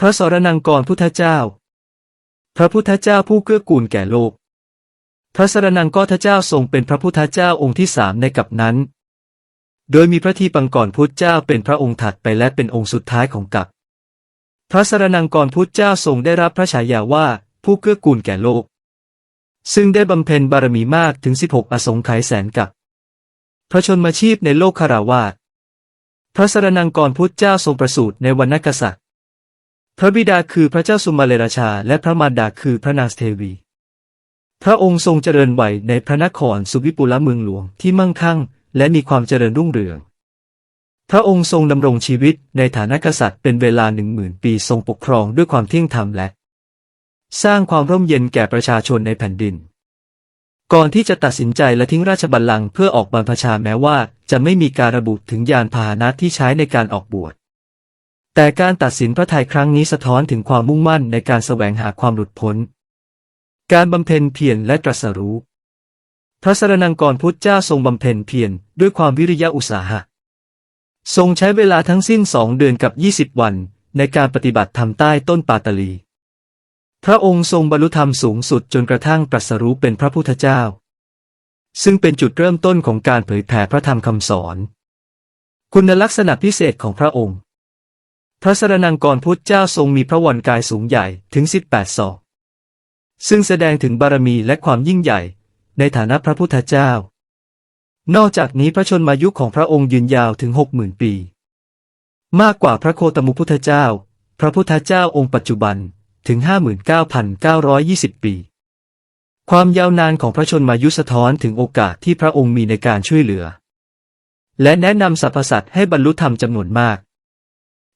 พระสรนังกรพุทธเจ้า พระพุทธเจ้าผู้เกื้อกูลแก่โลก พระสรนังกรทเจ้าทรงเป็นพระพุทธเจ้าองค์ที่สามในกับนั้น โดยมีพระทีปังกรพุทธเจ้าเป็นพระองค์ถัดไปและเป็นองค์สุดท้ายของกับ พระสรนังกรพุทธเจ้าทรงได้รับพระฉายาว่าผู้เกื้อกูลแก่โลก ซึ่งได้บำเพ็ญบารมีมากถึง 16 อสงไขยแสนกับ พระชนมาชีพในโลกคาราวาสพระสรนังกรพุทธเจ้าทรงประสูติในวันนักษัตริย์ พระบิดาคือพระเจ้าสุมาเลราชา และพระมารดาคือพระนางสเทวี พระองค์ทรงเจริญไหวในพระนครสุวิปุละเมืองหลวงที่มั่งคั่ง และมีความเจริญรุ่งเรือง พระองค์ทรงดำรงชีวิตในฐานะกษัตริย์เป็นเวลาหนึ่งหมื่นปีทรงปกครองด้วยความเที่ยงธรรมและ สร้างความร่มเย็นแก่ประชาชนในแผ่นดิน ก่อนที่จะตัดสินใจและทิ้งราชบัลลังก์เพื่อออกบรรพชาแม้ว่าจะไม่มีการระบุถึงยานพาหนะที่ใช้ในการออกบวช แต่การตัดสินพระทัยครั้งนี้สะท้อนถึงความมุ่งมั่นในการแสวงหาความหลุดพ้น การบำเพ็ญเพียรและตรัสรู้ พระสรนังกรพุทธเจ้าทรงบำเพ็ญเพียรด้วยความวิริยะอุตสาหะ ทรงใช้เวลาทั้งสิ้นสองเดือนกับยี่สิบวัน ในการปฏิบัติธรรมใต้ต้นปาตลี พระองค์ทรงบรรลุธรรมสูงสุดจนกระทั่งตรัสรู้เป็นพระพุทธเจ้า ซึ่งเป็นจุดเริ่มต้นของการเผยแผ่พระธรรมคำสอน คุณลักษณะพิเศษของพระองค์ พระสรนังกรพุทธเจ้าทรงมีพระวรกายสูงใหญ่ถึง18ศอก ซึ่งแสดงถึงบารมีและความยิ่งใหญ่ ในฐานะพระพุทธเจ้า นอกจากนี้พระชนมายุของพระองค์ยืนยาวถึงหกหมื่นปี มากกว่าพระโคตมุพุทธเจ้า พระพุทธเจ้าองค์ปัจจุบันถึง 59,920 ปี ความยาวนานของพระชนมายุสะท้อนถึงโอกาสที่พระองค์มีในการช่วยเหลือ และแนะนำสรรพสัตว์ให้บรรลุธรรมจำนวนมาก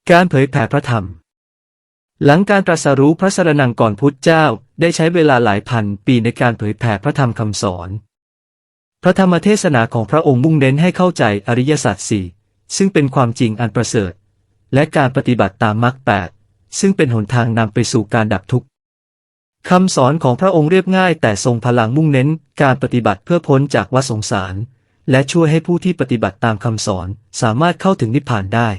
การเผยแผ่พระธรรม หลังการตรัสรู้พระสรนังก่อนพุทธเจ้าได้ใช้เวลาหลายพันปีในการเผยแผ่พระธรรมคำสอน พระธรรมเทศนาของพระองค์มุ่งเน้นให้เข้าใจอริยสัจสี่ซึ่งเป็นความจริงอันประเสริฐ และการปฏิบัติตามมรรคแปดซึ่งเป็นหนทางนำไปสู่การดับทุกข์คำสอนของพระองค์เรียบง่ายแต่ทรงพลังมุ่งเน้นการปฏิบัติเพื่อพ้นจากวัฏสงสาร และช่วยให้ผู้ที่ปฏิบัติตามคำสอนสามารถเข้าถึงนิพพานได้